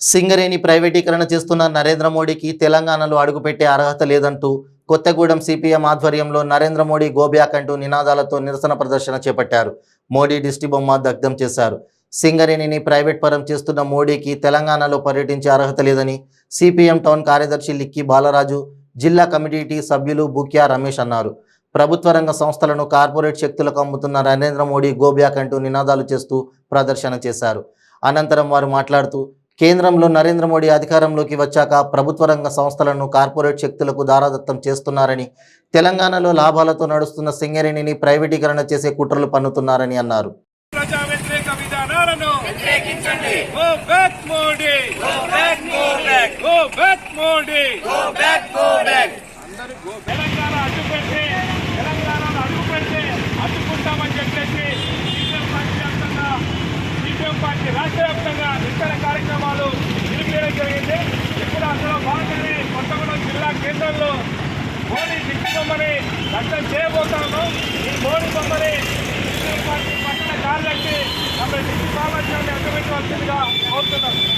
సింగరేణి ప్రైవేటీకరణ చేస్తున్న నరేంద్ర మోడీకి తెలంగాణలో అడుగుపెట్టే అర్హత లేదంటూ కొత్తగూడెం సిపిఎం ఆధ్వర్యంలో నరేంద్ర మోడీ గోబ్యాక్ అంటూ నినాదాలతో నిరసన ప్రదర్శన చేపట్టారు. మోడీ దిష్టి బొమ్మ దగ్ధం చేశారు. సింగరేణిని ప్రైవేట్ పరం చేస్తున్న మోడీకి తెలంగాణలో పర్యటించే అర్హత లేదని సిపిఎం టౌన్ కార్యదర్శి లిక్కి బాలరాజు జిల్లా కమిటీ సభ్యులు బుక్యా రమేష్ అన్నారు. ప్రభుత్వ రంగ సంస్థలను కార్పొరేట్ శక్తులకు అమ్ముతున్న నరేంద్ర మోడీ గోబ్యాక్ అంటూ నినాదాలు చేస్తూ ప్రదర్శన చేశారు. అనంతరం వారు మాట్లాడుతూ కేంద్రంలో నరేంద్ర మోడీ అధికారంలోకి వచ్చాక ప్రభుత్వ రంగ సంస్థలను కార్పొరేట్ శక్తులకు దారాదత్తం చేస్తున్నారని తెలంగాణలో లాభాలతో నడుస్తున్న సింగరేణిని ప్రైవేటీకరణ చేసే కుట్రలు పన్నుతున్నారని అన్నారు. పార్టీ నిరసన కార్యక్రమాలు నిలిపివేయడం జరిగింది. ఇప్పుడు అందులో భాగంగానే కొత్తగూడెం జిల్లా కేంద్రంలో మోడీ దిక్కు బొమ్మని దర్శనం చేయబోతాము ఈ మోడీ బొమ్మని సిపిఎం పార్టీ పట్టణ కార్యదర్శి తమ దిక్కు సామర్థ్యాన్ని అర్థపెట్టవలసిందిగా కోరుతున్నాము.